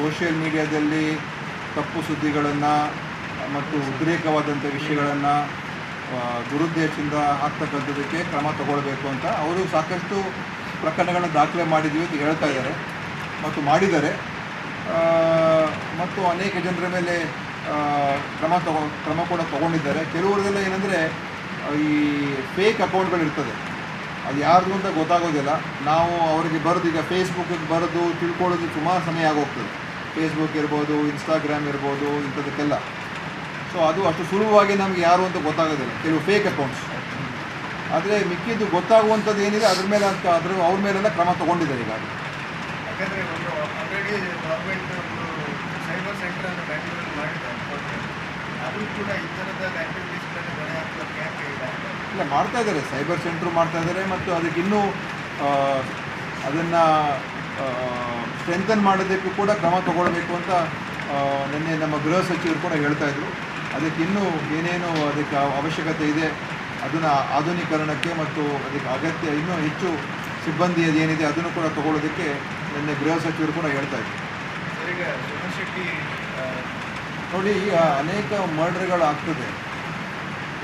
Social ಮೀಡಿಯಾದಲ್ಲಿ ತಪ್ಪು ಸುದ್ದಿಗಳನ್ನು ಮತ್ತು ಉದ್ರೇಕವಾದಂಥ ವಿಷಯಗಳನ್ನು ದುರುದ್ದೇಶದಿಂದ ಹಾಕ್ತಕ್ಕಂಥದಕ್ಕೆ ಕ್ರಮ ತಗೊಳ್ಬೇಕು ಅಂತ ಅವರು ಸಾಕಷ್ಟು ಪ್ರಕರಣಗಳನ್ನು ದಾಖಲೆ ಮಾಡಿದ್ದೀವಿ ಅಂತ ಹೇಳ್ತಾ ಇದ್ದಾರೆ ಮತ್ತು ಮಾಡಿದ್ದಾರೆ. ಮತ್ತು ಅನೇಕ ಜನರ ಮೇಲೆ ಕ್ರಮ ತಗೊ, ಕ್ರಮ ಕೂಡ ತಗೊಂಡಿದ್ದಾರೆ. ಕೆಲವರದೆಲ್ಲ ಏನಂದರೆ, ಈ ಫೇಕ್ ಅಕೌಂಟ್ಗಳಿರ್ತದೆ ಅದು ಯಾರ್ದು ಅಂತ ಗೊತ್ತಾಗೋದಿಲ್ಲ. ನಾವು ಅವರಿಗೆ ಬರೆದು ಈಗ ಫೇಸ್ಬುಕ್ಕಿಗೆ ಬರೆದು, ತಿಳ್ಕೊಳ್ಳೋದು ಸುಮಾರು ಸಮಯ ಆಗೋಗ್ತದೆ. ಫೇಸ್ಬುಕ್ ಇರ್ಬೋದು ಇನ್ಸ್ಟಾಗ್ರಾಮ್ ಇರ್ಬೋದು ಇಂಥದಕ್ಕೆಲ್ಲ. ಸೊ ಅದು ಅಷ್ಟು ಸುಲಭವಾಗಿ ನಮಗೆ ಯಾರು ಅಂತ ಗೊತ್ತಾಗೋದಿಲ್ಲ. ಕೆಲವು ಫೇಕ್ ಅಕೌಂಟ್ಸ್ ಆದರೆ ಮಿಕ್ಕಿದ್ದು ಗೊತ್ತಾಗುವಂಥದ್ದು ಏನಿದೆ ಅದ್ರ ಮೇಲೆ ಅಂತ ಅದ್ರ ಅವ್ರ ಮೇಲೆಲ್ಲ ಕ್ರಮ ತಗೊಂಡಿದ್ದಾರೆ ಈಗ. ಯಾಕಂದರೆ ಒಂದು ಆಲ್ರೆಡಿ ಗೌರ್ಮೆಂಟ್ ಒಂದು ಸೈಬರ್ ಸೆಂಟರ್ ಅನ್ನು ಬ್ಯಾಂಗ್ಳೂರಲ್ಲಿ ಮಾಡಿದ್ದಾರೆ ಅದು ಕೂಡ ಈ ಥರದ ಆ್ಯಕ್ಟಿವಿಟೀಸ್ಗಳಲ್ಲಿ ಬರೆ ಹಾಕೋಕ್ಕೆ ಯಾಕೆ ಇಲ್ಲ ಮಾಡ್ತಾ ಇದ್ದಾರೆ. ಸೈಬರ್ ಸೆಂಟ್ರು ಮಾಡ್ತಾ ಇದ್ದಾರೆ ಮತ್ತು ಅದಕ್ಕೆ ಇನ್ನೂ ಅದನ್ನು ಸ್ಟ್ರೆಂಥನ್ ಮಾಡೋದಕ್ಕೂ ಕೂಡ ಕ್ರಮ ತಗೊಳ್ಬೇಕು ಅಂತ ನಿನ್ನೆ ನಮ್ಮ ಗೃಹ ಸಚಿವರು ಕೂಡ ಹೇಳ್ತಾ ಇದ್ರು. ಅದಕ್ಕೆ ಇನ್ನೂ ಏನೇನು ಅದಕ್ಕೆ ಅವಶ್ಯಕತೆ ಇದೆ ಅದನ್ನು ಆಧುನೀಕರಣಕ್ಕೆ ಮತ್ತು ಅದಕ್ಕೆ ಅಗತ್ಯ ಇನ್ನೂ ಹೆಚ್ಚು ಸಿಬ್ಬಂದಿ ಅದೇನಿದೆ ಅದನ್ನು ಕೂಡ ತಗೊಳ್ಳೋದಕ್ಕೆ ನಿನ್ನೆ ಗೃಹ ಸಚಿವರು ಕೂಡ ಹೇಳ್ತಾ ಇದ್ರು. ನೋಡಿ ಈಗ ಅನೇಕ ಮರ್ಡರ್ಗಳು ಆಗ್ತದೆ.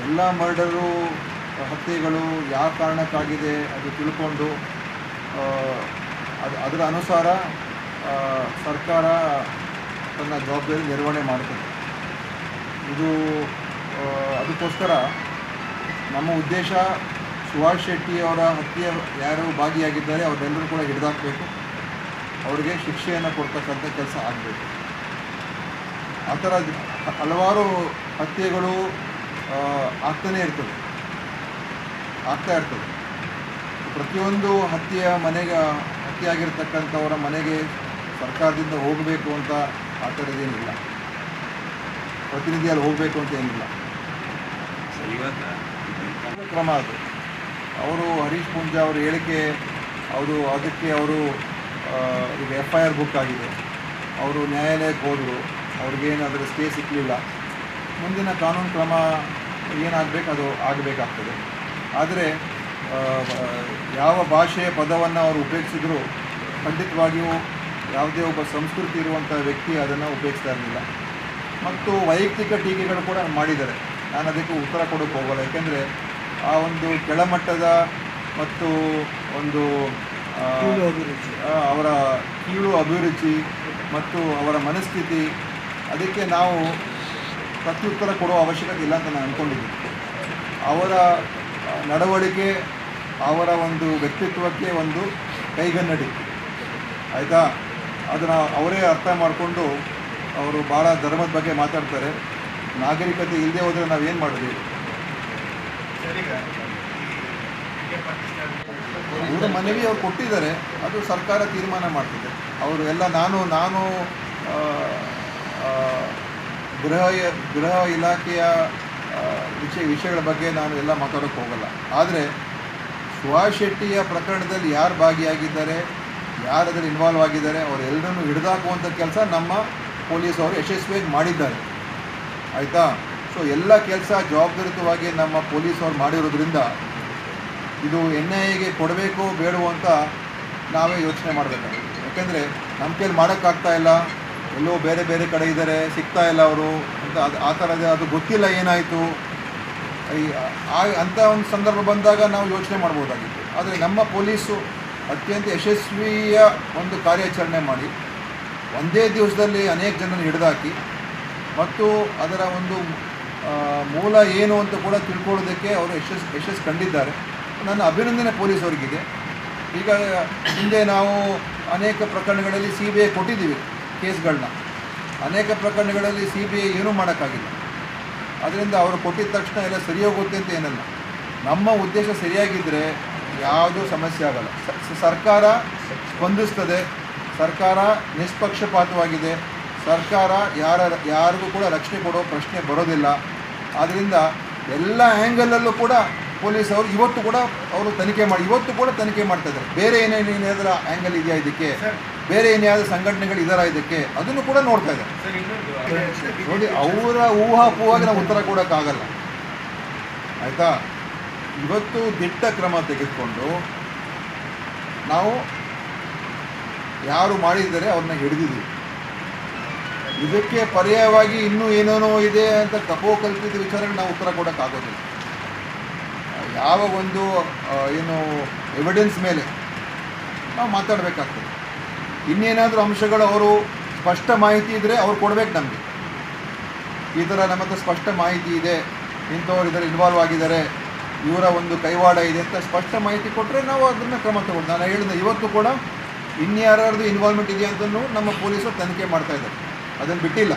ಎಲ್ಲ ಮರ್ಡರು ಹತ್ಯೆಗಳು ಯಾವ ಕಾರಣಕ್ಕಾಗಿದೆ ಅದು ತಿಳ್ಕೊಂಡು ಅದು ಅದರ ಅನುಸಾರ ಸರ್ಕಾರ ತನ್ನ ಜವಾಬ್ದಾರಿ ನಿರ್ವಹಣೆ ಮಾಡ್ತದೆ ಇದು ಅದಕ್ಕೋಸ್ಕರ ನಮ್ಮ ಉದ್ದೇಶ ಸುಭಾಷ್ ಶೆಟ್ಟಿ ಅವರ ಹತ್ಯೆ ಯಾರು ಭಾಗಿಯಾಗಿದ್ದಾರೆ, ಅವರೆಲ್ಲರೂ ಕೂಡ ಹಿಡಿದಾಕಬೇಕು. ಅವರಿಗೆ ಶಿಕ್ಷೆಯನ್ನು ಕೊಡ್ತಕ್ಕಂಥ ಕೆಲಸ ಆಗಬೇಕು. ಆ ಥರ ಹಲವಾರು ಹತ್ಯೆಗಳು ಆಗ್ತಾನೇ ಇರ್ತದೆ. ಆಗ್ತಾ ಇರ್ತದೆ. ಪ್ರತಿಯೊಂದು ಹತ್ಯೆಯ ಮನೆಗೆ ಹತ್ಯೆ ಮನೆಗೆ ಸರ್ಕಾರದಿಂದ ಹೋಗಬೇಕು ಅಂತ ಆ ಥರದ್ದೇನಿಲ್ಲ ಪ್ರತಿನಿಧಿಯಲ್ಲಿ ಹೋಗಬೇಕು ಅಂತ ಏನಿಲ್ಲ. ಕ್ರಮ ಅದು. ಅವರು ಹರೀಶ್ ಪೂಂಜಾ ಅವರು ಹೇಳಿಕೆ ಅವರು ಅದಕ್ಕೆ ಅವರು ಈಗ ಎಫ್ ಐ ಆರ್ ಬುಕ್ ಆಗಿದೆ. ಅವರು ನ್ಯಾಯಾಲಯಕ್ಕೆ ಹೋದರು. ಅದರ ಸ್ಟೇ ಸಿಕ್ಕಲಿಲ್ಲ ಮುಂದಿನ ಕಾನೂನು ಕ್ರಮ ಏನಾಗಬೇಕು ಅದು ಆಗಬೇಕಾಗ್ತದೆ. ಆದರೆ ಯಾವ ಭಾಷೆಯ ಪದವನ್ನು ಅವರು ಉಪಯೋಗಿಸಿದ್ರು ಖಂಡಿತವಾಗಿಯೂ ಯಾವುದೇ ಒಬ್ಬ ಸಂಸ್ಕೃತಿ ಇರುವಂಥ ವ್ಯಕ್ತಿ ಅದನ್ನು ಉಪಯೋಗಿಸ್ತಾ ಇರಲಿಲ್ಲ. ಮತ್ತು ವೈಯಕ್ತಿಕ ಟೀಕೆಗಳು ಕೂಡ ಮಾಡಿದ್ದಾರೆ. ನಾನು ಅದಕ್ಕೆ ಉತ್ತರ ಕೊಡೋಕ್ಕೆ ಹೋಗಲ್ಲ. ಯಾಕೆಂದರೆ ಆ ಒಂದು ಕೆಳಮಟ್ಟದ ಮತ್ತು ಒಂದು ಅವರ ಕೀಳು ಅಭಿರುಚಿ ಮತ್ತು ಅವರ ಮನಸ್ಥಿತಿ ಅದಕ್ಕೆ ನಾವು ಪ್ರತ್ಯುತ್ತರ ಕೊಡೋ ಅವಶ್ಯಕತೆ ಇಲ್ಲ ಅಂತ ನಾನು ಅಂದ್ಕೊಂಡಿದ್ದೀನಿ ಅವರ ನಡವಳಿಕೆ ಅವರ ಒಂದು ವ್ಯಕ್ತಿತ್ವಕ್ಕೆ ಒಂದು ಕೈಗನ್ನಡಿ. ಆಯಿತಾ? ಅದನ್ನು ಅವರೇ ಅರ್ಥ ಮಾಡಿಕೊಂಡು ಅವರು ಭಾಳ ಧರ್ಮದ ಬಗ್ಗೆ ಮಾತಾಡ್ತಾರೆ. ನಾಗರಿಕತೆ ಇಲ್ಲದೆ ಹೋದರೆ ನಾವೇನು ಮಾಡೋದು? ಮಾಡಿದ್ವಿ ಇವರ ಮನವಿ ಅವ್ರು ಕೊಟ್ಟಿದ್ದಾರೆ. ಅದು ಸರ್ಕಾರ ತೀರ್ಮಾನ ಮಾಡ್ತಿದೆ. ಅವರು ಎಲ್ಲ ನಾನು ನಾನು ಗೃಹ ಗೃಹ ಇಲಾಖೆಯ ವಿಷಯ, ವಿಷಯಗಳ ಬಗ್ಗೆ ನಾನು ಎಲ್ಲ ಮಾತಾಡೋಕ್ಕೆ ಹೋಗಲ್ಲ. ಆದರೆ ಶೆಟ್ಟಿಯ ಪ್ರಕರಣದಲ್ಲಿ ಯಾರು ಭಾಗಿಯಾಗಿದ್ದಾರೆ ಯಾರು ಇನ್ವಾಲ್ವ್ ಆಗಿದ್ದಾರೆ, ಅವರೆಲ್ಲರನ್ನು ಹಿಡಿದಾಕುವಂಥ ಕೆಲಸ ನಮ್ಮ ಪೊಲೀಸ್ ಅವರು ಯಶಸ್ವಿಯಾಗಿ ಮಾಡಿದ್ದಾರೆ. ಆಯಿತಾ? ಸೊ ಎಲ್ಲ ಕೆಲಸ ಜವಾಬ್ದಾರಿತವಾಗಿ ನಮ್ಮ ಪೊಲೀಸ್ ಅವ್ರು ಮಾಡಿರೋದ್ರಿಂದ ಇದು ಎನ್ ಐ ಎಗೆ ಕೊಡಬೇಕು ಬೇಡವೋ ಅಂತ ನಾವೇ ಯೋಚನೆ ಮಾಡಬೇಕಾಗುತ್ತೆ. ಯಾಕೆಂದರೆ ನಮ್ಮ ಕೈಯಲ್ಲಿ ಮಾಡೋಕ್ಕಾಗ್ತಾ ಇಲ್ಲ, ಎಲ್ಲೋ ಬೇರೆ ಬೇರೆ ಕಡೆ ಇದ್ದಾರೆ, ಸಿಗ್ತಾ ಇಲ್ಲ ಅವರು ಅಂತ ಅದು ಆ ಥರದ ಅದು ಗೊತ್ತಿಲ್ಲ ಏನಾಯಿತು? ಈ, ಆ ಅಂಥ ಒಂದು ಸಂದರ್ಭ ಬಂದಾಗ ನಾವು ಯೋಚನೆ ಮಾಡ್ಬೋದಾಗಿತ್ತು. ಆದರೆ ನಮ್ಮ ಪೊಲೀಸು ಅತ್ಯಂತ ಯಶಸ್ವಿಯ ಒಂದು ಕಾರ್ಯಾಚರಣೆ ಮಾಡಿ, ಒಂದೇ ದಿವಸದಲ್ಲಿ ಅನೇಕ ಜನರನ್ನು ಹಿಡಿದಾಕಿ, ಮತ್ತು ಅದರ ಒಂದು ಮೂಲ ಏನು ಅಂತ ಕೂಡ ತಿಳ್ಕೊಳ್ಳೋದಕ್ಕೆ ಅವರು ಯಶಸ್ ಯಶಸ್ಸು ಕಂಡಿದ್ದಾರೆ. ನನ್ನ ಅಭಿನಂದನೆ ಪೊಲೀಸ್ ಅವರಿಗಿದೆ. ಈಗ, ಹಿಂದೆ ನಾವು ಅನೇಕ ಪ್ರಕರಣಗಳಲ್ಲಿ ಸಿ ಬಿ ಐ ಕೊಟ್ಟಿದ್ದೀವಿ ಕೇಸ್ಗಳನ್ನ ಅನೇಕ ಪ್ರಕರಣಗಳಲ್ಲಿ ಸಿ ಬಿ ಐ ಏನೂ ಮಾಡೋಕ್ಕಾಗಿಲ್ಲ. ಅದರಿಂದ ಅವರು ಕೊಟ್ಟಿದ ತಕ್ಷಣ ಎಲ್ಲ ಸರಿ ಹೋಗುತ್ತೆ ಅಂತ ಏನಲ್ಲ. ನಮ್ಮ ಉದ್ದೇಶ ಸರಿಯಾಗಿದ್ದರೆ ಯಾವುದೂ ಸಮಸ್ಯೆ ಆಗಲ್ಲ. ಸರ್ಕಾರ ಸ್ಪಂದಿಸ್ತದೆ, ಸರ್ಕಾರ ನಿಷ್ಪಕ್ಷಪಾತವಾಗಿದೆ, ಸರ್ಕಾರ ಯಾರ, ಯಾರಿಗೂ ಕೂಡ ರಕ್ಷಣೆ ಕೊಡೋ ಪ್ರಶ್ನೆ ಬರೋದಿಲ್ಲ. ಆದ್ದರಿಂದ ಎಲ್ಲ ಆ್ಯಂಗಲಲ್ಲೂ ಕೂಡ ಪೊಲೀಸ್ ಅವರು ಇವತ್ತು ಕೂಡ ಅವರು ತನಿಖೆ ಮಾಡಿ, ಇವತ್ತು ಕೂಡ ತನಿಖೆ ಮಾಡ್ತಾ ಇದ್ದಾರೆ. ಬೇರೆ ಏನೇನು ಏನಾದರೂ ಆ್ಯಂಗಲ್ ಇದೆಯಾ ಇದಕ್ಕೆ? ಬೇರೆ ಏನಾದರೂ ಸಂಘಟನೆಗಳು ಇದರ ಇದಕ್ಕೆ ಅದನ್ನು ಕೂಡ ನೋಡ್ತಾ ಇದ್ದಾರೆ. ಇನ್ನೊಂದು ನೋಡಿ ಅವರ ಊಹಾಪೂವಾಗಿ ನಾವು ಉತ್ತರ ಕೊಡೋಕ್ಕಾಗಲ್ಲ. ಆಯಿತಾ? ಇವತ್ತು ದಿಟ್ಟ ಕ್ರಮ ತೆಗೆದುಕೊಂಡು ನಾವು ಯಾರು ಮಾಡಿದ್ದಾರೆ ಅವ್ರನ್ನ ಹಿಡಿದಿದ್ದೀವಿ. ಇದಕ್ಕೆ ಪರ್ಯಾಯವಾಗಿ ಇನ್ನೂ ಏನೇನೋ ಇದೆ ಅಂತ ತಪೋಕಲ್ಪಿತ ವಿಚಾರಗಳು ನಾವು ಉತ್ತರ ಕೊಡೋಕ್ಕಾಗೋದಿಲ್ಲ. ಯಾವ ಒಂದು ಏನು ಎವಿಡೆನ್ಸ್ ಮೇಲೆ ನಾವು ಮಾತಾಡಬೇಕಾಗ್ತದೆ. ಇನ್ನೇನಾದರೂ ಅಂಶಗಳು ಅವರು ಸ್ಪಷ್ಟ ಮಾಹಿತಿ ಇದ್ದರೆ ಅವ್ರು ಕೊಡಬೇಕು ನಮಗೆ. ಈ ಥರ ನಮ್ಮ ಹತ್ರ ಸ್ಪಷ್ಟ ಮಾಹಿತಿ ಇದೆ. ಇಂಥವ್ರು ಇದರಲ್ಲಿ ಇನ್ವಾಲ್ವ್ ಆಗಿದ್ದಾರೆ. ಇವರ ಒಂದು ಕೈವಾಡ ಇದೆ ಅಂತ ಸ್ಪಷ್ಟ ಮಾಹಿತಿ ಕೊಟ್ಟರೆ ನಾವು ಅದನ್ನು ಕ್ರಮ ತಗೊಂಡು ನಾನು ಹೇಳಿದೆ, ಇವತ್ತು ಕೂಡ ಇನ್ಯಾರ್ದು ಇನ್ವಾಲ್ವ್ಮೆಂಟ್ ಇದೆಯಾ ಅಂತಲೂ ನಮ್ಮ ಪೊಲೀಸರು ತನಿಖೆ ಮಾಡ್ತಾ ಇದ್ದಾರೆ. ಅದನ್ನು ಬಿಟ್ಟಿಲ್ಲ.